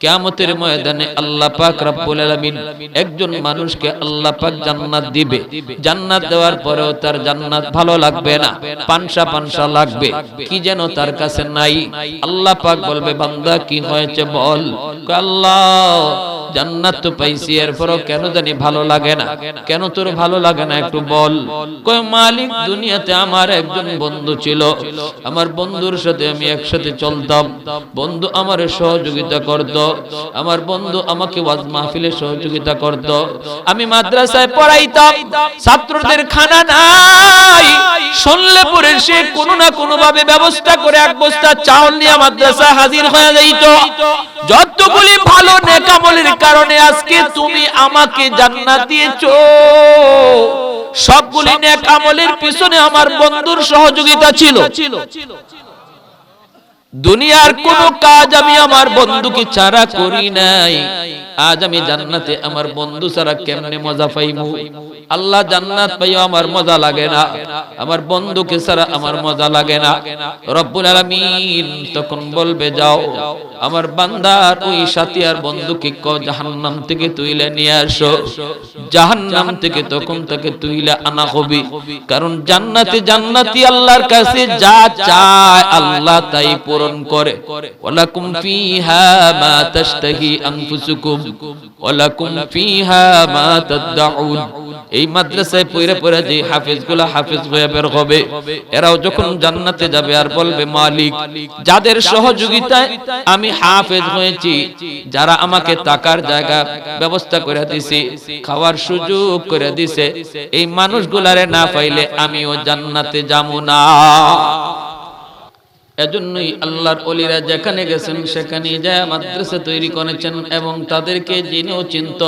কিয়ামতের ময়দানে আল্লাহ পাক রব্বুল আলামিন একজন মানুষকে আল্লাহ পাক জান্নাত দিবে। জান্নাত দেওয়ার পরেও তার জান্নাত ভালো লাগবে না, পানসা পানসা লাগবে। কি যেন তার কাছে নাই। আল্লাহ পাক বলবে, বান্দা, কি হয়েছে বল? আল্লাহ জান্নাত তো পাইছি, এরপরও কেন জানি ভালো লাগে না। কেন তোর ভালো লাগে না একটু বল। কয়, মালিক, দুনিয়াতে আমার একজন বন্ধু ছিল। আমার বন্ধুর সাথে আমি একসাথে চলতাম। বন্ধু আমার সহযোগিতা করত। আমার বন্ধু আমাকে ওয়াজ মাহফিলে সহযোগিতা করত। আমি মাদ্রাসায় পড়াইতাম। ছাত্রদের খানা নাই। শুনলে পরে সে কোনো না কোনো ভাবে ব্যবস্থা করে এক বস্তা চাউল নিয়ে মাদ্রাসায় হাজির হয়ে যাইত। যতগুলি ভালো নেকামলের কারণে আজকে তুমি আমাকে জান্নাত দিয়েছ। সবগুলি নেক আমলের পিছনে আমার বন্ধুর সহযোগিতা ছিল। দুনিয়ার কোন কাজ আমি আমার বন্ধুকে ছাড়া করি নাই। আজ আমি জান্নাতে আমার বন্ধু ছাড়া কেমনে মজা পাইমু আল্লাহ জান্নাত পাইও আমার মজা লাগে না। আমার বন্ধুকে ছাড়া আমার মজা লাগে না। রব্বুল আলামিন তখন বলবে, যাও, আমার বান্দার ওই সাথী আর বন্ধুকে ক, জাহান্নাম থেকে তুইলে নিয়ে আসো। জাহান্নাম থেকে তখন তাকে তুইলে আনা হবে। কারণ জান্নাতে জান্নাতি আল্লাহর কাছে যা চায় আল্লাহ তাই পূরণ করে। ওয়ালাকুম ফিহা মা তাশতাহি আনফুসুকুম। এই মাদ্রাসায় পড়ে পড়ে যে বের হবে, এরাও যখন জান্নাতে যাবে আর বলবে, মালিক, যাদের সহযোগিতায় আমি হাফেজ হয়েছি, যারা আমাকে টাকার জায়গা ব্যবস্থা করে দিছে, খাওয়ার সুযোগ করে দিছে, এই মানুষগুলারে না পাইলে আমিও জান্নাতে যাব না। এজন্যই আল্লাহর অলিরা যেখানে গেছেন সেখানে যায় মাদ্রাসা তৈরি করেছেন এবং তাদেরকে জেনেও চিনত।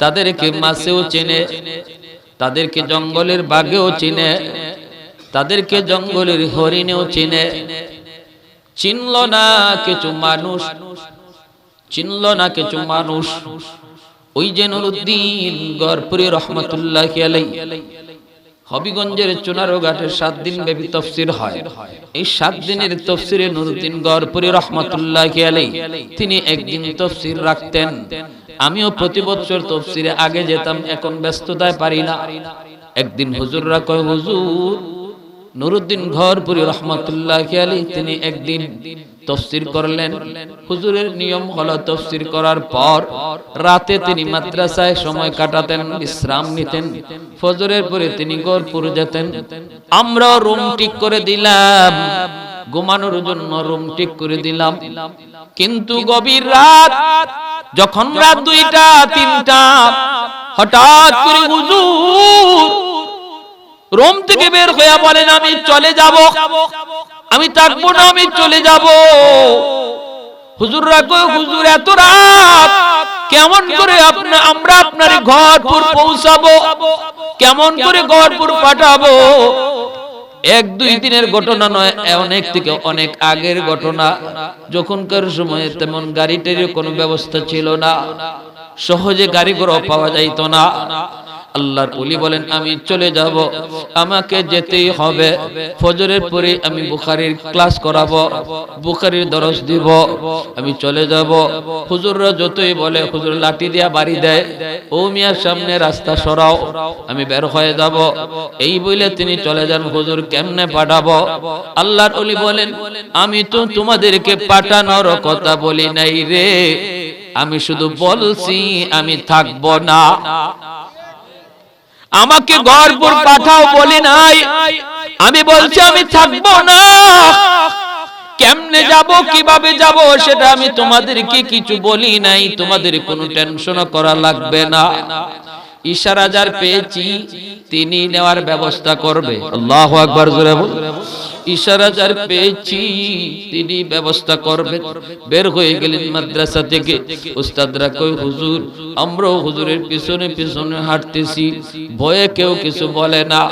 তাদেরকে মাছেও চেনে, তাদেরকে জঙ্গলের বাঘেও চিনে, তাদেরকে জঙ্গলের হরিণেও চিনে। চিনল না কিছু মানুষ, চিনল না কিছু মানুষ। ওই যে নুরুদ্দিন গড়পুরি রহমতুল্লাহ আলাই হবিগঞ্জের চুনারো ঘাটের সাত দিন ব্যাপী তফসির হয়। এই সাত দিনের তফসিরে নুরুদ্দিন গড়পুরি রহমতুল্লাহ আলাই তিনি একদিন তফসির রাখতেন। আমিও প্রতি বছর তফসিরে আগে যেতাম, এখন ব্যস্ততায় পারি না। একদিন হুজুররা কয়, হুজুর, নুরুদ্দিন ঘরপুরি রহমতুল্লাহ আলী তিনি একদিন তফসির করলেন। হুজুরের নিয়ম হলো তফসির করার পর রাতে তিনি মাদ্রাসায় সময় কাটাতেন, বিশ্রাম নিতেন, ফজরের পরে তিনি গড়পুর যেতেন। আমরা রুম ঠিক করে দিলাম, ঘুমানোর জন্য রুম ঠিক করে দিলাম। কিন্তু গভীর রাত, যখন রাত দুইটা, তিনটা, হঠাৎ করে হুজুর রোম থেকে বের হয়ে বলেন, আমি চলে যাব। আমি থাকব না, আমি চলে যাব। হুজুর রাখো হুজুর, এত রাত, কেমন করে আমরা আপনার ঘরপুর পৌঁছাবো? কেমন করে ঘরপুর পাঠাবো? এক, দুই দিনের ঘটনা নয়, অনেক থেকে অনেক আগের ঘটনা। যখনকার সময়ে তেমন গাড়ি টাড়ির কোনো ব্যবস্থা ছিল না। সহজে গাড়ি ঘোড়াও পাওয়া যাইত না। আল্লাহর ওলি বলেন, আমি চলে যাব, আমাকে যেতেই হবে। ফজরের পরে আমি বুখারির ক্লাস করাবো, বুখারির দরস দিব, আমি চলে যাব। হুজুররা যতই বলে, হুজুর লাঠি দিয়া বাড়ি দেয়, ও মিয়ার সামনে রাস্তা সরাও, আমি বের হয়ে যাব। এই বলে তিনি চলে যান, হুজুর কেমনে পাঠাবো? আল্লাহর ওলি বলেন, আমি তো তোমাদেরকে পাঠানোর কথা বলি নাই রে। আমি শুধু বলছি, আমি থাকব না। আমাকে গড়পুর পাঠাও বলি নাই। আমি বলছি, আমি থাকব না। কেমনে যাব, কীভাবে যাব, সেটা আমি তোমাদেরকে কিছু বলি নাই। তোমাদের কোনো টেনশন করা লাগবে না। ইশারা যার পেয়েছি, তিনি নেওয়ার ব্যবস্থা করবে। আল্লাহ আকবার, জোরে বল ইশারা যার পেয়েছি, তিনি ব্যবস্থা করবেন। বের হয়ে গেলেন মাদ্রাসা থেকে। উস্তাদরা কই হুজুর, আমরাও হুজুরের পিছনে পিছনে হাঁটতেছি। ভয়ে কেউ কিছু বলে না।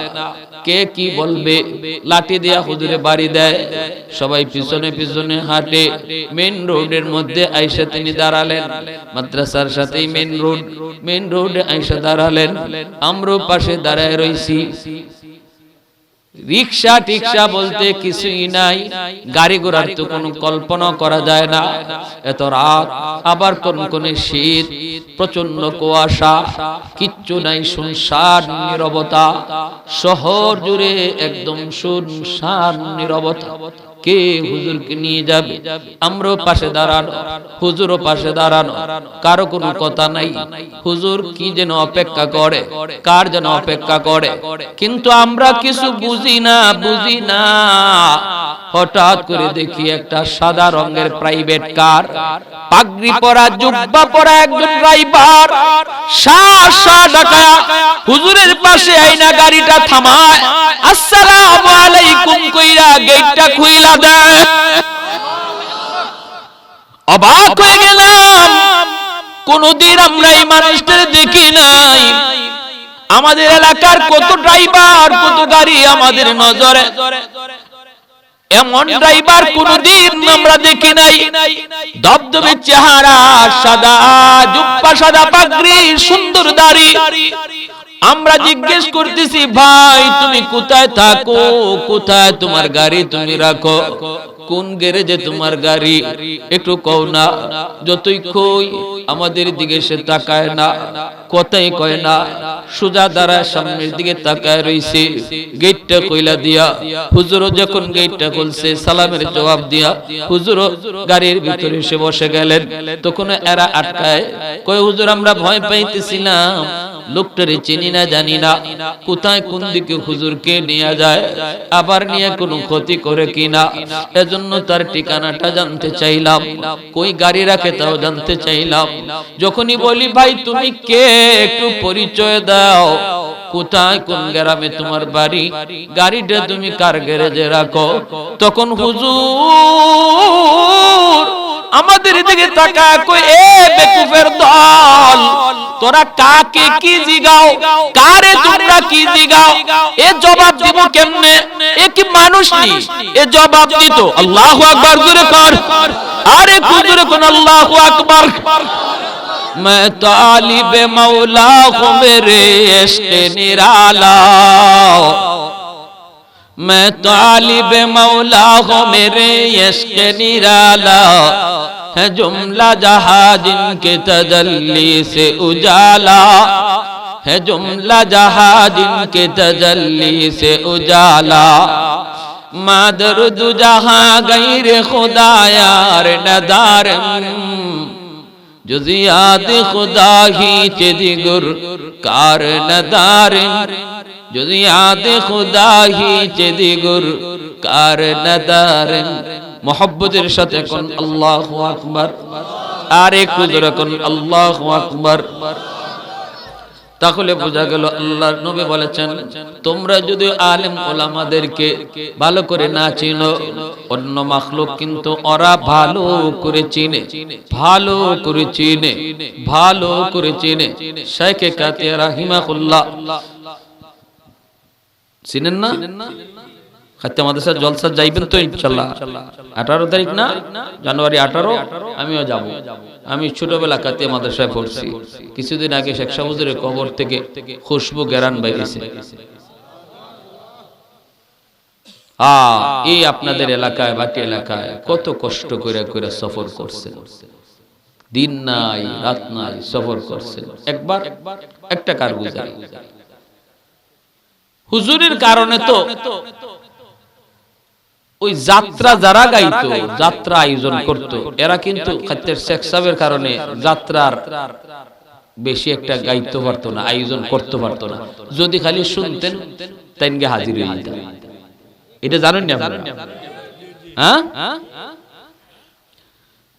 কে কি বলবে? লাঠি দিয়া হুজুরে বাড়ি দেয়। সবাই পিছনে পিছনে হাঁটে। মেন রোডের মধ্যে আইসা তিনি দাঁড়ালেন। মাদ্রাসার সাথেই মেন রোড। মেন রোডে আইসা দাঁড়ালেন। আমরাও পাশে দাঁড়ায় রইছি। রিক্সা টিক্সা বলতে কিছুই নাই, গাড়ি ঘোড়ার তো কোনো কল্পনা করা যায় না। এত রাত, আবার কোন কোন শীত প্রচণ্ড কুয়াশা, কিচ্ছু নাই শুনশান নীরবতা, শহর জুড়ে একদম শুনশান নীরবতা। কে হুজুরকে নিয়ে যাবে? আমরাও পাশে দাঁড়ানো, হুজুরও পাশে দাঁড়ানো, কারও কোনো কথা নাই। হুজুর কি যেন অপেক্ষা করে, কার যেন অপেক্ষা করে? কিন্তু আমরা কিছু বুঝি না বুঝি না। হঠাৎ করে দেখি একটা সাদা রঙের প্রাইভেট কার পাগড়ি পরা, জুব্বা পরা একজন ড্রাইভার হুজুরের পাশে আইনা গাড়িটা থামায়, আসসালামু আলাইকুম কইরা গেটটা খুইলা। দেয় অবাক হয়ে গেলাম। কোনদিন আমরা এই মানুষদের দেখি নাই। আমাদের এলাকার কত ড্রাইভার, কত গাড়ি আমাদের নজরে। এমন ড্রাইভার কোনদিন আমরা দেখি নাই। দবদবে চেহারা, সাদা জুপ্পা সাদা, পাগড়ি, সুন্দর দাড়ি। আমরা জিজ্ঞেস করতেছি, ভাই, তুমি কোথায় থাকো? কোথায় তোমার গাড়ি তুমি রাখো? কোন গ্যারেজে তোমার গাড়ি? একটু কও না, যতই কই, আমাদের দিকে সে তাকায় না, কথাই কয় না, সুজা দ্বারা সামনের দিকে তাকায় রইছে। গেটটা কইলা দিয়া হুজুরও যখন গেটটা খুলছে, সালামের জবাব দিয়া হুজুরও গাড়ির ভিতরে এসে বসে গেলেন। তখন এরা আটকায়, কয় হুজুর, আমরা ভয় পাইতেছিলাম লোকটারে চিনি না, জানি না। কোথায় কোন দিকে হুজুরকে নিয়ে যায়, আবার নিয়ে কোনো ক্ষতি করে কিনা এজন্য তার ঠিকানাটা জানতে চাইলাম। কই গাড়ি রাখে তাও জানতে চাইলাম। যখনই বলি, ভাই, তুমি কে? একটু পরিচয় দাও। কোথায় কোন গ্রামে তোমার বাড়ি? গাড়িটা তুমি কার গ্যারেজে রাখো? তখন হুজুর আমাদের দিকে তাকায়, কই, এ বেকুফের দল। তোমরা কাকে কি জিগাও? কারে তোমরা কি জিগাও? এ জবাব দিব কেমনে? এ কি মানুষ নি? এ জবাব দিত। আল্লাহু আকবার জোরে কর। আরে কি জোরে কোন আল্লাহু আকবার। मैं तालिब मौला हूँ मेरे इश्क निराला मैं तालिब मौला हूँ मेरे इश्क निराला ہے جملہ جہاں جن کے تجلی سے اجالا، ہے جملہ جہاں جن کے تجلی سے اجالا۔ مادرد جہاں غیر خدا یار ندارم، جو زیاد خدا ہی چیدی گر کار ندارم۔ যদি আতে খুদা হি কার নাদারেন মোহব্বতের সাথে কোন আল্লাহু আকবার আর একটু জোরে কোন আল্লাহু আকবার। তাহলে বোঝা গেল আল্লাহ নবী বলেছেন তোমরা যদি আলেম ওলামাদেরকে ভালো করে না চিনো অন্য মাখলুক কিন্তু ওরা ভালো করে চিনে ভালো করে চিনে ভালো করে চিনে। শেখে কাতিয়া রাহিমাকুল্লাহ চিনেন না? জলসা যাইবেন তো ইনশাল্লাহ। আঠারো তারিখ না? জানুয়ারি আঠারো আমিও যাব। আমি ছোটবেলা মাদ্রাসায় পড়ছি। কিছুদিন আগে শেখ সাহুজুরের কবর থেকে খুশবু গেরান বাইরেছে। আ এই আপনাদের এলাকায় বাকি এলাকায় কত কষ্ট করে করে সফর করছেন। দিন নাই রাত নাই সফর করছেন। একবার একটা কারগুজারি। হুজুরের কারণে তো ওই যাত্রা যারা গাইতো, যাত্রা আয়োজন করত, এরা কিন্তু খাদ্যের শেখ কারণে যাত্রার বেশি একটা গাইতে পারতো না, আয়োজন করতে পারতো না। যদি খালি শুনতেন তাইনকে হাজির হয়ে এটা জানেন না? হ্যাঁ?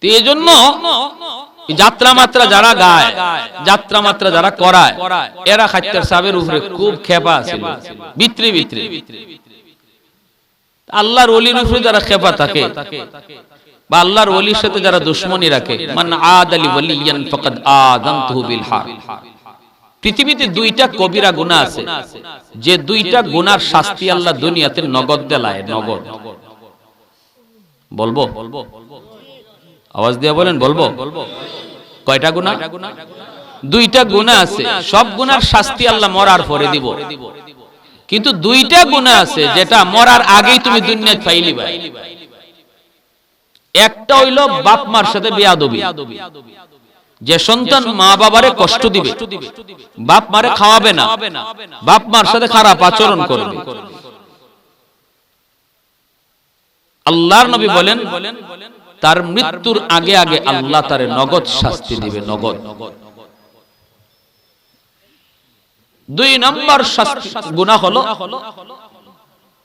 এই জন্য যাত্রা মাত্রা যারা গায় যাত্রা মাত্রা যারা করায়, এরা খাদ্যের সাহেবের উপরে খুব খেপা আছে বিত্রি বিত্রি আল্লাহর ওলির উপরে যারা খেপা থাকে বা আল্লাহর ওলির সাথে যারা দুশ্মনী রাখে, মান আদ আলী ওয়ালিয়ান ফাকাদ আযানতুহু বিল হার। পৃথিবীতে দুইটা কবিরা গুনাহ আছে, যে দুইটা গুনার শাস্তি আল্লাহ দুনিয়াতে নগদ দেলায়, নগদ। বলব? আওয়াজ দিয়ে বলেন, বলব? কয়টা গুনাহ? দুইটা গুনাহ আছে। সব গুনার শাস্তি আল্লাহ মরার পরে দিব। কিন্তু দুইটা গুণা আছে যেটা মরার আগেই তুমি দুনিয়ায় পাইলি ভাই। একটা হইল বাপ মার সাথে বেয়াদবি। যে সন্তান মা বাবারে কষ্ট দিবে, বাপ মারে খাওয়াবে না, বাপ মার সাথে খারাপ আচরণ করবে। আল্লাহর নবী বলেন তার মৃত্যুর আগে আগে আল্লাহ তারে নগদ শাস্তি দিবে, নগদ। দুই নম্বর গুনাহ হলো,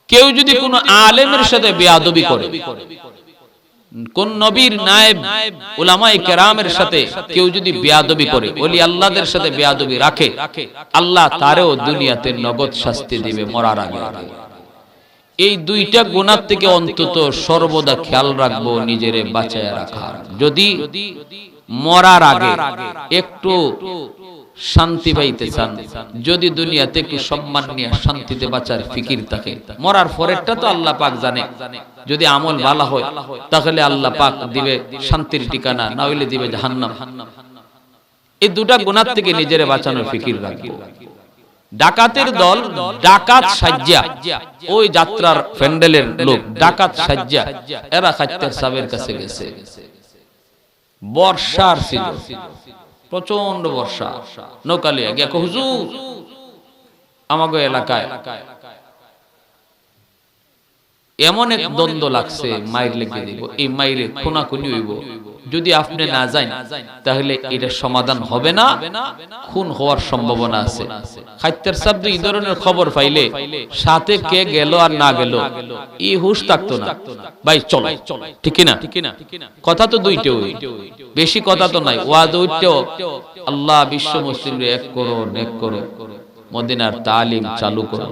কেউ যদি কোনো আলেমের সাথে বেয়াদবি করে, কোন নবীর নায়েব, উলামায়ে কেরামের সাথে কেউ যদি বেয়াদবি করে, ওলি আল্লাহদের সাথে বেয়াদবি রাখে, আল্লাহ তারেও দুনিয়াতে নগদ শাস্তি দিবে মরার আগে আগে। এই দুইটা গুণার থেকে অন্তত সর্বদা খেয়াল রাখব, নিজেরে বাঁচায় রাখার। যদি মরার আগে একটু শান্তি পাইতে চান, যদি দুনিয়াতে একটু সম্মান নিয়ে শান্তিতে বাঁচার ফিকির থাকে। মরার পরেরটা তো আল্লাহ পাক জানে। যদি আমল ভালো হয়, তাহলে আল্লাহ পাক দিবে শান্তির ঠিকানা, না হইলে দিবে জাহান্নাম। এই দুটা গুণার থেকে নিজেরে বাঁচানোর ফিকির রাখব। ডাকাতের দল ডাকাত সাজ্জা। ওই যাত্রার প্যান্ডেলের লোক ডাকাত সাজ্জা। এরা খাদ্যার সাহেবের কাছে গেছে। বর্ষার ছিল। প্রচণ্ড বর্ষা। নৌকালিয়া গিয়া হুজুর আমাকে এলাকায়। এমন এক দ্বন্দ্ব লাগছে মাইর লেগে দিব। এই মাইরে খুনাখুনি হইব। যদি আপনি না যান, তাহলে এটা সমাধান হবে না। খুন হওয়ার সম্ভাবনা আছে। খাদ্যের শব্দ এই ধরনের খবর পাইলে, সাথে কে গেল আর না গেল এই হুশ থাকতো না। ভাই, চল। ঠিক না কথা তো দুইটাই বেশি কথা তো নাই। ওয়াদ উঠতেও আল্লাহ বিশ্ব মুসলিম এক করো এক করো মদিনার তালিম চালু করো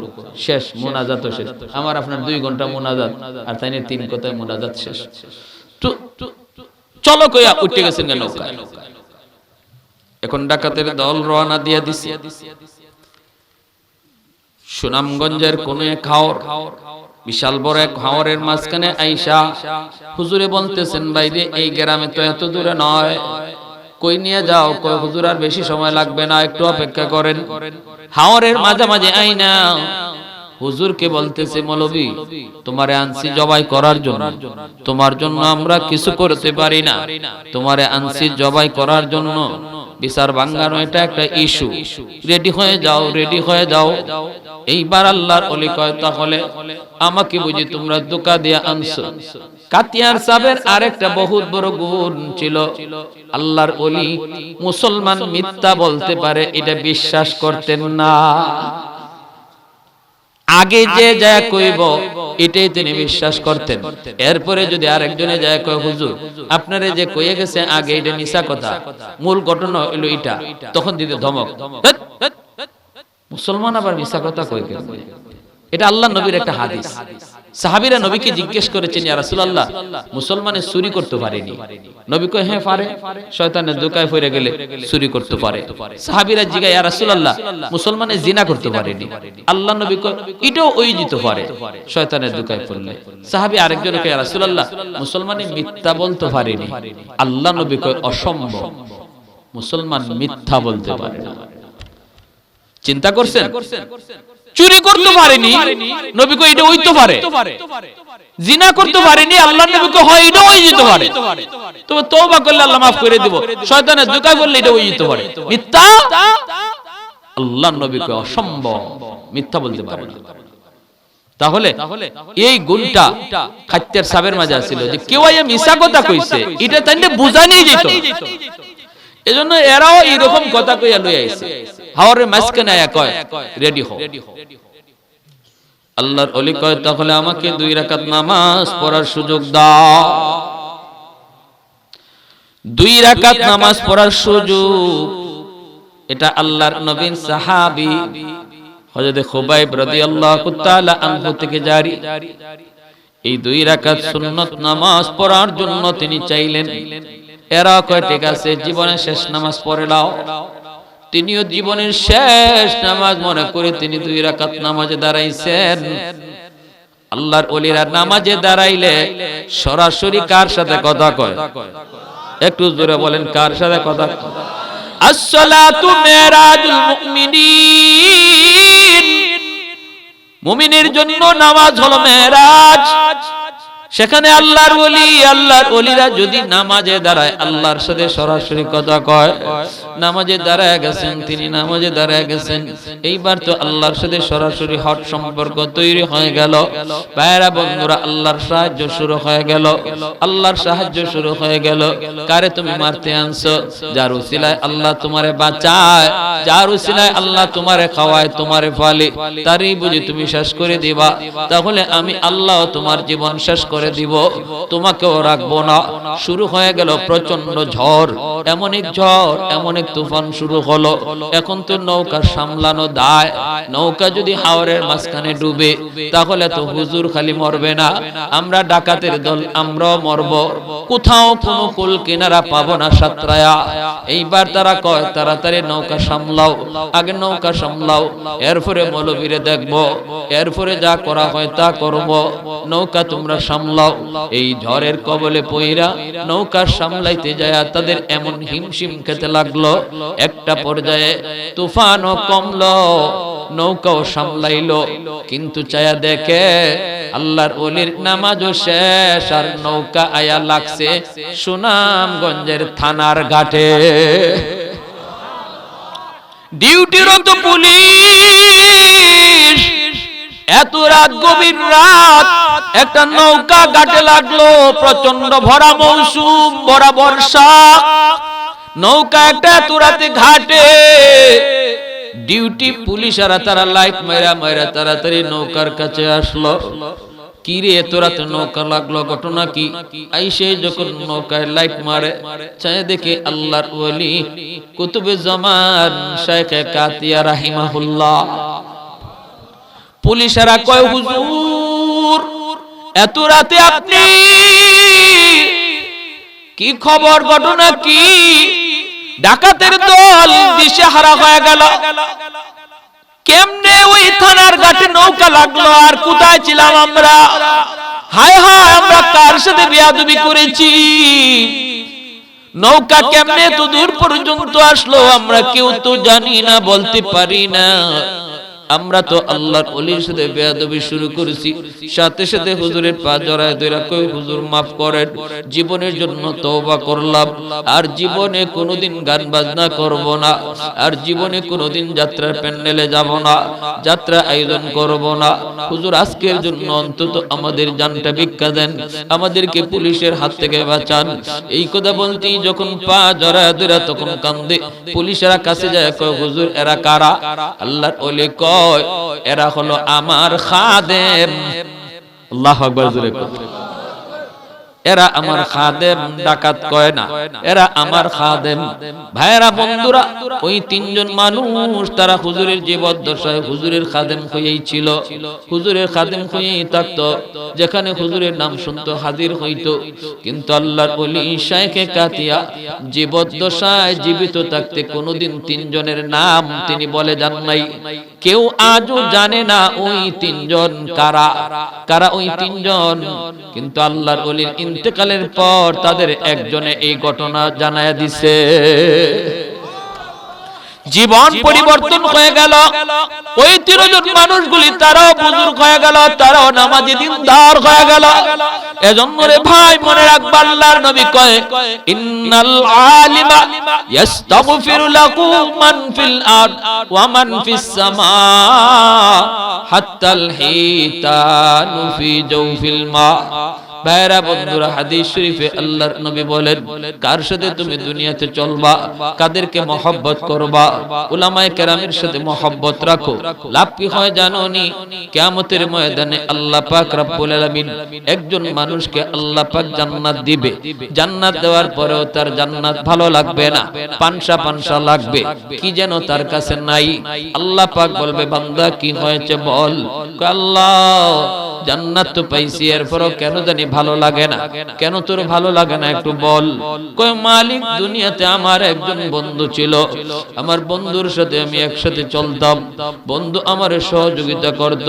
শেষ, মোনাজাত শেষ। আমার আপনার দুই ঘণ্টা মোনাজাত, আর তাই তিন কথায় মোনাজাত শেষ। তো চলো কইয়া উঠে গেছেন কেন এখন ডাকাতের দল রওনা দিয়ে দিছে। সুনামগঞ্জের কোন এক হাওর, বিশাল বড় এক হাওরের মাঝখানে আইসা হুজুরে বলতেছেন বাইরে এই গ্রামে তো এত দূরে নয়। কই নিয়ে যাও, কই হুজুর আর বেশি সময় লাগবে না, একটু অপেক্ষা করেন। হাওরের মাঝামাঝি আইনা হুজুরকে বলতেছে, মৌলবী, তোমারে আনছি জবাই করার জন্য। তোমার জন্য আমরা কিছু করতে পারি না। তোমারে আনছি জবাই করার জন্য। বিচার বাঙ্গানো এটা একটা ইস্যু। রেডি হয়ে যাও, রেডি হয়ে যাও। এইবার আল্লাহর অলি কয়, তাহলে আমাকে বুঝি তোমরা দোকা দিয়ে আনছো। কাতিয়ার সাবের আরেকটা বহুত বড় গুণ ছিল, আল্লাহর অলি মুসলমান মিথ্যা বলতে পারে, এটা বিশ্বাস করতেন না। আগে যে যায় কইব এটাই তিনি বিশ্বাস করতেন। এরপরে যদি আরেকজনে যায় কয় হুজুর আপনারে যে কইয়ে গেছে আগে এটা নিসা কথা। মূল ঘটনা হলো এটা। তখন দিতে ধমক। মুসলমান আবার মিশা কথা কই এটা আল্লাহ নবীর একটা হাদিস। সাহাবিরা নবীকে জিজ্ঞেস করেছেন রাসূলুল্লাহ মুসলমানে চুরি করতে পারেনি? নবী কয় হ্যাঁ পারে। শয়তানের দোকায় পড়ে গেলে চুরি করতে পারে। সাহাবিরা জিজ্ঞাসা, ইয়া রাসূলুল্লাহ মুসলমানে জিনা করতে পারেনি? আল্লাহ নবী কয়, এটাও ওই দিতে পারে, শয়তানের দোকায় পড়লে। সাহাবী আরেকজন কয়, ইয়া রাসূলুল্লাহ, মুসলমানে মিথ্যা বলতে পারেনি। আল্লাহ নবী কয়, অসম্ভব, মুসলমান মিথ্যা বলতে পারে না। চিন্তা করছেন? চুরি করতে পারেনি নবী কো এটা হইতে পারে। জিনা করতে পারেনি আল্লাহ নবী কো হয় এটা হয়ে যেতে পারে। তবে তওবা করলে আল্লাহ maaf করে দিব। শয়তানের দোকায় বললে এটা হয়ে যেতে পারে। মিথ্যা? আল্লাহ নবী কো অসম্ভব মিথ্যা বলতে পারে না। তাহলে এই গুণটা খাদ্যের সাবের মাঝে ছিল যে কেউ আইয়া মিশা কথা কইছে এটা তাইলে বুঝানি যেত। এজন্য এরাও এইরকম কথা কইয়া লই আইছে। হাওরে মাঝখানে আয়া কয়, রেডি হও। আল্লাহর অলি কয়, তাহলে আমাকে দুই রাকাত নামাজ পড়ার সুযোগ দাও। দুই রাকাত নামাজ পড়ার সুযোগ, এটা আল্লাহর নবীন সাহাবী হযরত খুবাইব রাদিয়াল্লাহু তাআলা আনহু থেকে জারি। এই দুই রাকাত সুন্নত নামাজ পড়ার জন্য তিনি চাইলেন। এরা কয়, ঠিক আছে, জীবনের শেষ নামাজ পড়ে নাও। তিনিও জীবনের শেষ নামাজ মনে করে তিনি দুই রাকাত নামাজে দাঁড়াইছেন। আল্লাহর ওলিরা নামাজে দাঁড়াইলে সরাসরি কার সাথে কথা কয়? একটু জোরে বলেন, কার সাথে কথা আসসালাতু মিরাজুল মুমিনিন। মুমিনের জন্য নামাজ হলো মেরাজ। সেখানে আল্লাহর ওলি, আল্লাহর ওলিরা যদি নামাজে দাঁড়ায়, আল্লাহর সাথে সরাসরি কথা কয়, নামাজে দাঁড়ায় গেছেন, তিনি নামাজে দাঁড়ায় গেছেন। এইবার তো আল্লাহর সাথে সরাসরি হট সম্পর্ক তৈরি হয়ে গেল। ভাইরা বন্ধুরা, আল্লাহর সাহায্য শুরু হয়ে গেল। আল্লাহর সাহায্য শুরু হয়ে গেল। কারে তুমি মারতে আনছো? যার উসিলায় আল্লাহ তোমারে বাঁচায়, যার উসিলায় আল্লাহ তোমারে খাওয়ায়, তোমারে ফলে। তারই বুঝি তুমি শেষ করে দিবা। তাহলে আমি আল্লাহ তোমার জীবন শেষ করে দিব, তোমাকেও রাখব না। শুরু হয়ে গেল প্রচণ্ড ঝড়। এমন এক ঝড়, এমন এক তুফান শুরু হলো। এখন তো নৌকা সামলানো দায়। নৌকা যদি হাওরের মাঝখানে ডুবে, তাহলে তো হুজুর খালি মরবে না। আমরা ডাকাতের দল, আমরাও মরব। কোথাও কোনো কুল কিনারা পাবো না সাতরায়া। এইবার তারা কয়, তাড়াতাড়ি নৌকা সামলাও। আগে নৌকা সামলাও। এরপরে মৌলবীরে দেখব। এরপরে যা করা হয় তা করব। নৌকা তোমরা সামলাও। এই ঝড়ের কবলে পইরা নৌকা সামলাইতে যায় তাদের এমন হিমশিম খেতে লাগল। একটা পর্যায়ে তুফানও কমলো, নৌকাও সামলাইলো। কিন্তু চায়া দেখে আল্লাহর ওলির নামাজও শেষ আর নৌকা আয়া লাগছে সুনামগঞ্জের থানার ঘাটে। ডিউটিরত পুলিশ এত রাত গভীর রাত, একটা নৌকা ঘাটে লাগল প্রচণ্ড ভরা মৌসুম, ভরা বর্ষা। নৌকা একটা এত রাতে ঘাটে। ডিউটি পুলিশারা তারা লাইট মেরা মেরা তাড়াতাড়ি নৌকার কাছে আসলো। কি রে, এত রাতে নৌকা লাগল, ঘটনা কি? আইসে যখন নৌকায় লাইট মারে চাই দেখে আল্লাহর ওলি কুতুবে জামান শেখ কাতিয়া রাহিমাহুল্লাহ। পুলিশেরা কয়, হুজুর, এত রাতে আপনি কি খবর, ঘটনা কি? ডাকাতের দল দিশে হারা হয়ে গেল। কেমনে ওই থানার ঘাটে নৌকা লাগল আর কোথায় ছিলাম আমরা? হায় হায়, আমরা কার সাথে বিয়াদবি করেছি? নৌকা কেমনে তো দূর পর্যন্ত আসলো, আমরা কেউ তো জানি না, বলতে পারি না। আমরা তো আল্লাহর অলির সাথে বেয়াদবি শুরু করেছি। সাথে সাথে হুজুরের পা জড়ায় দইরা কই হুজুর মাফ করেন। জীবনের জন্য তওবা করলাম। আর জীবনে কোনোদিন গান বাজনা করব না। আর জীবনে কোনোদিন যাত্রার প্যান্ডেলে যাব না। যাত্রা আয়োজন করব না। হুজুর, আজকের জন্য অন্তত আমাদের জানটা ভিক্ষা দেন। আমাদেরকে পুলিশের হাত থেকে বাঁচান। এই কথা বলতেই যখন পা জড়ায় দইরা তখন কান্দে। পুলিশেরা কাছে যায়, কয়, হুজুর, এরা কারা? আল্লাহর কয় কয় এরা হলো আমার খাদেম। আল্লাহ আকবার জোরে কয়। এরা আমার খাদেম ডাকাত কয় না। এরা আমার খাদেম। ভাইরা বন্ধুরা ওই তিনজন মানুষ তারা হুজুরের জীবদ্দশায় হুজুরের খাদেম হয়েই ছিল। হুজুরের খাদেম হয়েই থাকতো। যেখানে হুজুরের নাম শুনতো হাজির হইতো। কিন্তু আল্লাহর বলি শাইখে কাতিয়া জীবদ্দশায় জীবিত থাকতে কোনোদিন তিনজনের নাম তিনি বলে যান নাই। কেউ আজও জানে না ওই তিনজন কারা। কারা। ওই তিনজন? কিন্তু আল্লাহর অলির ইন্তেকালের পর তাদের একজনে এই ঘটনা জানায় দিছে। জীবন পরিবর্তন হয়ে গেল। ওই তিনজন মানুষগুলি তারাও বুজুর্গ হয়ে গেল, তারাও নামাজি দিনদার হয়ে গেল। এজন্য রে ভাই, মনে রাখবা আল্লাহর নবী কয়, ইন্নাল আলিমা ইস্তাগফিরু লাকু মান ফিল আরদ ওয়া মান ফিস সামা হাত্তাল হিতানু ফি জাওফিল মা। ভাইরা বন্ধুরা হাদিস শরীফে আল্লাহর নবী বলেন কার সাথে তুমি দুনিয়াতে চলবা কাদেরকে মহব্বত করবা উলামায়ে কেরামের সাথে মহব্বত রাখো লাভ কি হয় জানো নি কিয়ামতের ময়দানে আল্লাহ পাক রব্বুল আলামিন একজন মানুষকে আল্লাহ পাক জান্নাত দিবে জান্নাত দেওয়ার পরেও তার জান্নাত ভালো লাগবে না পানসা পানসা লাগবে কি যেন তার কাছে নাই আল্লাহ পাক বলবে বান্দা কি হয়েছে বল? আল্লাহ জান্নাত তো পাইছি, এরপরও কেন জানি ভালো লাগে না। কেন তোর ভালো লাগে না একটু বল? কয়, মালিক দুনিয়াতে আমার একজন বন্ধু ছিল। আমার বন্ধুর সাথে আমি একসাথে চলতাম। বন্ধু আমার সহযোগিতা করত।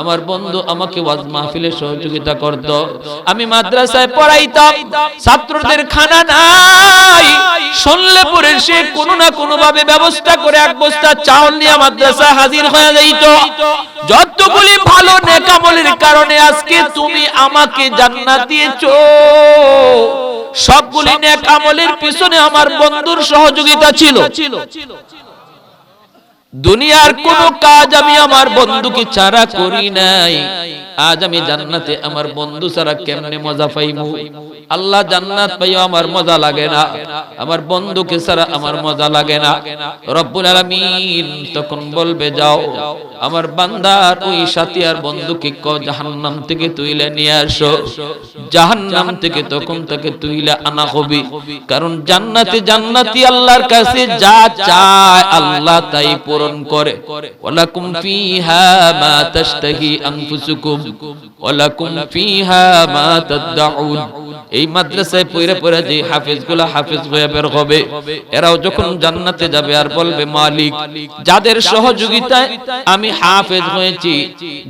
আমার বন্ধু আমাকে ওয়াজ মাহফিলে সহযোগিতা করত। আমি মাদ্রাসায় পড়াইতাম। ছাত্রদের খানা নাই। শুনলে পরে সে কোনো না কোনো ভাবে ব্যবস্থা করে এক বস্তা চাউল নিয়ে মাদ্রাসা হাজির হয়ে যাইত। যতগুলি ভালো নেকামলের কারণে আজকে তুমি আমাকে জান্নাত দিয়েছ। সবগুলি নেক আমলের পিছনে আমার বন্ধুর সহযোগিতা ছিল। দুনিয়ার কোন কাজ আমি আমার বন্ধুকে ছাড়া করি নাই। আজ আমি জান্নাতে আমার বন্ধু ছাড়া কেমনে মজা পাইমু আল্লাহ জান্নাত পাইও আমার মজা লাগে না। আমার বন্ধুকে ছাড়া আমার মজা লাগে না। রব্বুল আলামিন তখন বলবে যাও। আমার বান্দার ওই সাথী আর বন্ধুকে ক জাহান্নাম থেকে তুইলে নিয়ে আসো। জাহান্নাম থেকে তখন তাকে তুইলে আনা হবে। কারণ জান্নাতে জান্নাতি আল্লাহর কাছে যা চায় আল্লাহ তাই পূরণ করে। ওয়ালাকুম ফিহা মা তাশতাহি আনফুসুকুম। ওয়ালাকুম ফিহা মা তাদউন এই মাদ্রাসায় পড়ে পড়ে যে হাফেজগুলো হাফেজ হয়ে বের হবে, এরাও যখন জান্নাতে যাবে আর বলবে, মালিক, যাদের সহযোগিতায় আমি হাফেজ হয়েছি,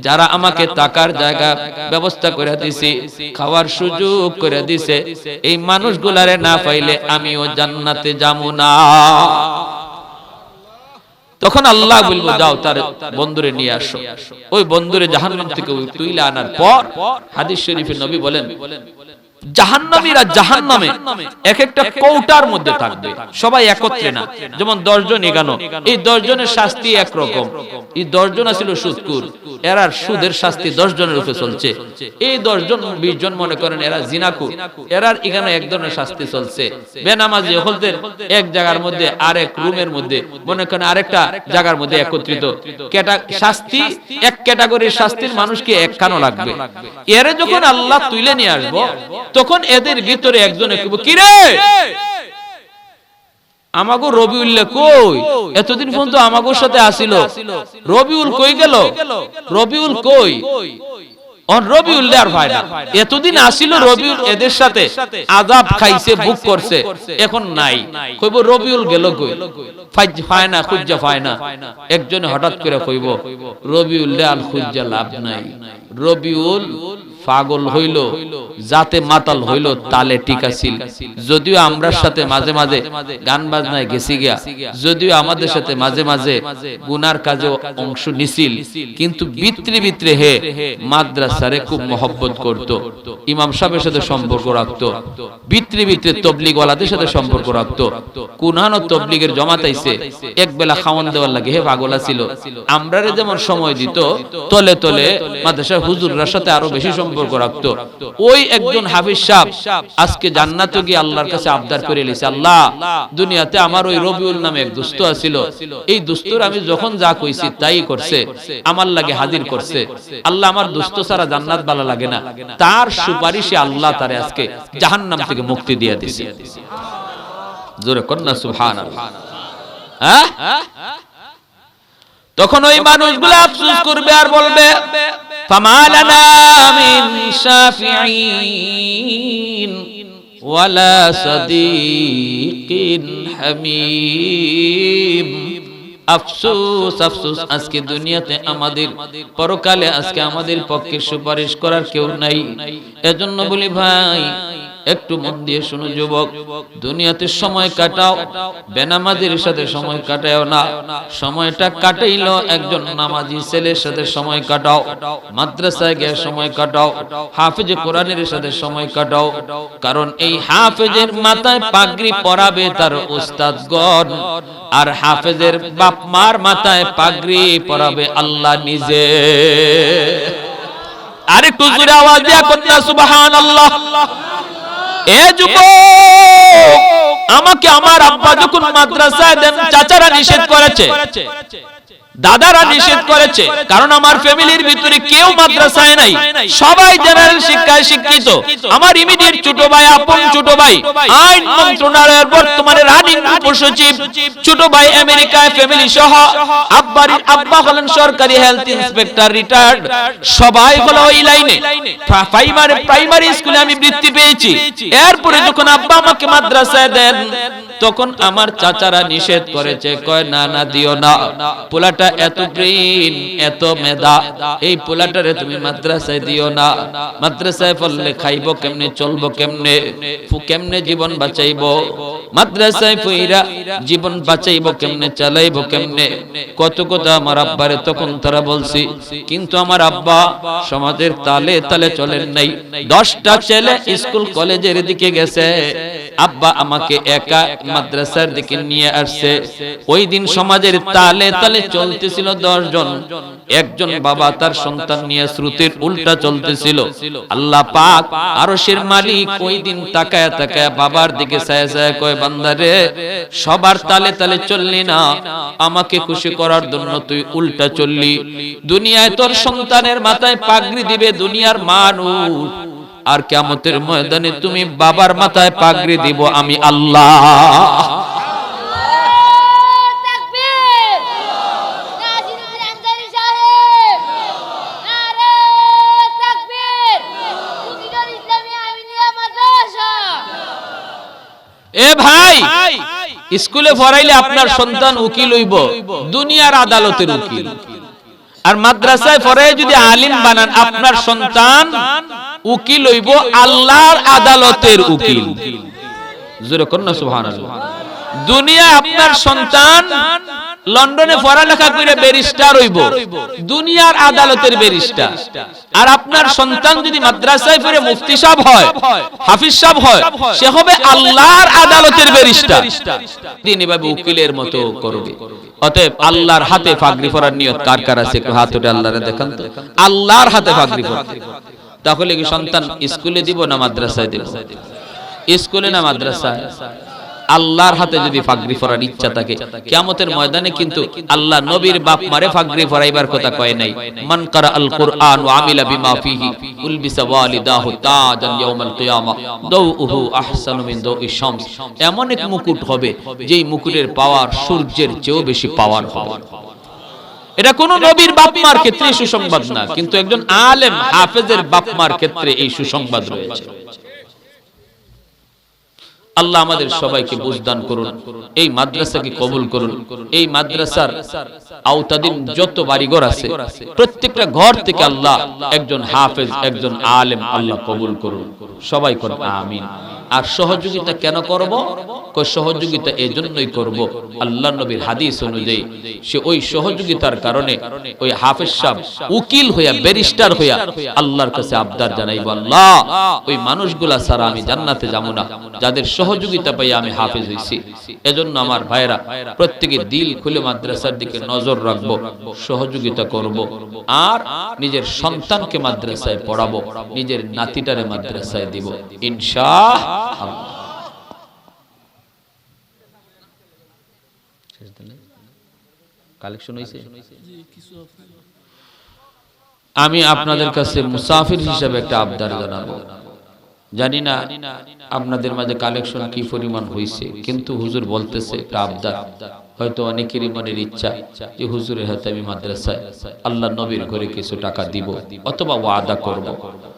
যারা আমাকে টাকার জায়গা ব্যবস্থা করে দিছে, খাওয়ার সুযোগ করে দিছে, এই মানুষগুলারে না পাইলে আমিও জান্নাতে যাব না। তখন আল্লাহ বলব যাও তার বন্ধুরে নিয়ে আসো। ওই বন্ধুরে জাহান্নাম থেকে তুইলে তুইলা আনার পর হাদিস শরীফের নবী বলেন। জাহান্নামীরা জাহান্নামে এক একটা কৌটার মধ্যে থাকবে। সবাই একত্রে না। যেমন দশজন এগানো। এই দশজনের শাস্তি একরকম। এই দশজন আছিল সুদকুর এরার সুদের শাস্তি জনের উপরে চলছে। এই দশজন বিশ জন মনে করেন এরা জিনাকু এরার এখানে এক ধরনের শাস্তি চলছে। বেনামাজি এক জায়গার মধ্যে আরেক রুমের মধ্যে মনে করেন আরেকটা জায়গার মধ্যে একত্রিত। শাস্তি এক ক্যাটাগরির শাস্তির মানুষকে একখানো লাগবে। এরে যখন আল্লাহ তুলে নিয়ে আসব তখন এদের ভিতরে একজনে কইব কি রে আমাগো রবিউল্লাহ কই? এতদিন পর্যন্ত আমাগোর সাথে আসিল। রবিউল কই গেল? রবিউল কই? অন ভাই এতদিন আসিল রবিউল এদের সাথে। আজাব খাইছে বুক করছে। এখন নাই। কইব, রবিউল গেল কই? একজনে হঠাৎ করে কইব, রবিউল দেয়াল খুঁজা লাভ নাই। রবিউল পাগল হইল, যাতে মাতাল হইল, তালে টিকা ছিল যদিও আমরার সাথে মাঝে মাঝে গান বাজনায় গেছি গিয়া, যদিও আমাদের সাথে মাঝে মাঝে গুনার কাজে অংশ নিছিল, কিন্তু বিত্রে বিত্রে হে মাদ্রাসারে খুব মহব্বত করত, ইমাম সাহেবের সাথে সম্পর্ক রাখত, বিত্রে বিত্রে তবলিগ ওয়ালাদের সাথে সম্পর্ক রাখত কুনানো তবলিগের জমাতাইছে এক বেলা খাওয়ান দেওয়ার লাগে হে পাগলা ছিল আমরারে যেমন সময় দিত, তলে তলে মাদ্রাসার হুজুররার সাথে আরও বেশি সম্পর্ক রাখতো ওই একজন হাফিজ সাহেব আজকে জান্নাতে গিয়ে আল্লাহর কাছে আবদার করে লিছে, আল্লাহ, দুনিয়াতে আমার ওই রবিউল নামে এক দুস্থ আছিল। এই দুস্তর আমি যখন যা কইছি তাই করছে, আমার লাগে হাজির করছে। আল্লাহ আমার দুস্থ ছাড়া জান্নাত ভালো লাগে না। তার সুপারিশে আল্লাহ তারে আজকে জাহান্নাম থেকে মুক্তি দিয়ে দিছে। জোরে কন্যা সুবহানাল্লাহ। হ্যাঁ? তখন ওই মানুষগুলো আফসোস করবে আর বলবে فما لنا من شافعين ولا صديق حميم আফসোস আফসোস আজকে দুনিয়াতে আমাদের পরকালে আজকে আমাদের পক্ষে সুপারিশ করার কেউ নাই এজন্য বলি ভাই একটু মন দিয়ে শোনো, যুবক। দুনিয়াতে সময় কাটাও, বেনামাজির সাথে সময় কাটাও না। সময়টা কাটাইলো একজন নামাজি ছেলের সাথে সময় কাটাও, মাদ্রাসায় গিয়ে সময় কাটাও, হাফেজ কোরআনের সাথে সময় কাটাও। কারণ এই হাফেজের মাথায় পাগড়ি পরাবে তার উস্তাদগণ, আর হাফেজের বাপ মার মাথায় পাগড়ি পরাবে আল্লাহ নিজে। আরেকটু জোরে আওয়াজ দিয়া কন্যা, সুবহানাল্লাহ। আমাকে আমার আব্বা যখন মাদ্রাসায় দেন চাচারা নিষেধ করেছে। দাদারা নিষেধ করেছে। কারণ আমার ফ্যামিলির ভিতরে কেউ মাদ্রাসায় নাই। সবাই জেনারেল শিক্ষায় শিক্ষিত। আমার ইমিডিয়েট ছোট ভাই আপন ছোট ভাই। আইন মন্ত্রণালয়ের বর্তমানে রানিং উপসচিব ছোট ভাই আমেরিকায় ফ্যামিলি সহ আব্বার আব্বা হলেন সরকারি হেলথ ইন্সপেক্টর রিটায়ার্ড সবাই হলো ওই লাইনে প্রাইমারি প্রাইমারি স্কুলে আমি বৃত্তি পেয়েছি। এরপরে যখন আব্বা আমাকে মাদ্রাসায় দেন তখন আমার চাচারা নিষেধ করেছে, কয়, না না, দিও না। পোলাটা এত ব্রেন এত মেধা এই পোলাটারে তুমি মাদ্রাসায় দিও না। মাদ্রাসায় পড়লে খাইবো কেমনে, চলবো কেমনে? কেমনে জীবন বাঁচাইবো? মাদ্রাসায় পইরা জীবন বাঁচাইবো কেমনে, চালাইবো কেমনে? কত কথা আমার আব্বারে তখন তারা বলছি, কিন্তু আমার আব্বা সমাজের তালে তালে চলেন নাই। দশটা ছেলে স্কুল কলেজের দিকে গেছে। আব্বা আমাকে একা মাদ্রাসার দিকে নিয়ে আসছে। ওই দিন সমাজের তালে তালে চলতেছিল দশ জন একজন বাবা তার সন্তান নিয়ে শ্রুতির উল্টা চলতেছিল। আল্লাহ পাক আরশের মালিক ওই দিন তাকায় তাকায় বাবার দিকে ছায়া ছায়া কয় বান্দারে সবার তালে তালে চললি না। আমাকে খুশি করার জন্য তুই উল্টা চললি। দুনিয়ায় তোর সন্তানের মাথায় পাগড়ি দিবে দুনিয়ার মানুষ। আর কেমতের ময়দানে তুমি বাবার মাথায় পাগড়ি দিব আমি আল্লাহ। এ ভাই, স্কুলে পড়াইলে আপনার সন্তান উকিল হইব, দুনিয়ার আদালতের উকিল। আর মাদ্রাসায় পড়াই যদি আলিম বানান, আপনার সন্তান উকিল হইব আল্লাহর আদালতের উকিল। জোরে কর না, সুবহানাল্লাহ। দুনিয়া আপনার সন্তান, লন্ডনে পড়ালেখা করে ব্যারিস্টার হইব। দুনিয়ার আদালতের ব্যারিস্টার। আর আপনার সন্তান যদি মাদ্রাসায় পড়ে মুফতি সাহেব হয়, হাফিজ সাহেব হয়, সে হবে আল্লাহর আদালতের ব্যারিস্টার। তিনি এভাবে উকিলের মতো করবে। অতএব আল্লাহর হাতে ফাগরি পরার নিয়ত কার কার আছে? হাত উঠে আল্লাহরে দেখান তো। আল্লাহর হাতে ফাগরি পরা তাহলে কি সন্তান স্কুলে দিব না মাদ্রাসায় দিব? স্কুলে না মাদ্রাসায়? আল্লাহর হাতে যদি ফাগরি ফরার ইচ্ছা থাকে কিয়ামতের ময়দানে কিন্তু আল্লাহ নবীর বাপ মারে ফাগরি ফরাইবার কথা কয় নাই। মান কারা আল কুরআন ওয়া আমিলা বিমা ফিহি উলবিসা ওয়ালিদাহু তাজান ইয়াউমাল কিয়ামা দাউহু আহসানু মিন দাউই শামস। এমন এক মুকুট হবে যেই মুকুটের পাওয়ার সূর্যের চেয়েও বেশি পাওয়ার হবে। এটা কোন নবীর বাপ মার ক্ষেত্রে সুসংবাদ না কিন্তু একজন আলেম হাফেজের বাপ মার ক্ষেত্রে এই সুসংবাদ রয়েছে। আল্লাহ আমাদের সবাইকে বুঝদান করুন, এই মাদ্রাসাকে কবুল করুন, এই মাদ্রাসার আওতাদিন যত বাড়িঘর আছে, প্রত্যেকটা ঘর থেকে আল্লাহ একজন হাফেজ, একজন আলেম আল্লাহ কবুল করুন। সবাই করুন আমিন। আর সহযোগিতা কেন করব? সহযোগিতা এই জন্যই করব। আল্লাহ নবীর হাদিস অনুযায়ী সে ওই সহযোগিতার কারণে ওই হাফেজ সাহেব উকিল হইয়া, ব্যারিস্টার হইয়া আল্লাহর কাছে আবদার জানাইব, আল্লাহ, ওই মানুষগুলা ছাড়া আমি জান্নাতে যাব না। যাদের সহযোগিতা পাই আমি হাফেজ হইছি। এজন্য আমার ভাইরা প্রত্যেকে দিল খুলে মাদ্রাসার দিকে নজর রাখব, সহযোগিতা করব, আর নিজের সন্তানকে মাদ্রাসায় পড়াবো, নিজের নাতিটারে মাদ্রাসায় দিব ইনশা হয়েছে আমি আপনাদের কাছে মুসাফির হিসাবে একটা আবদার জানাব। জানি না আপনাদের মাঝে কালেকশন কি পরিমাণ হয়েছে কিন্তু হুজুর বলতেছে আবদার। হয়তো অনেকেরই মনের ইচ্ছা যে হুজুরের হাতে আমি মাদ্রাসায় আল্লাহ নবীর ঘরে কিছু টাকা দিব অথবা ওয়াদা করব।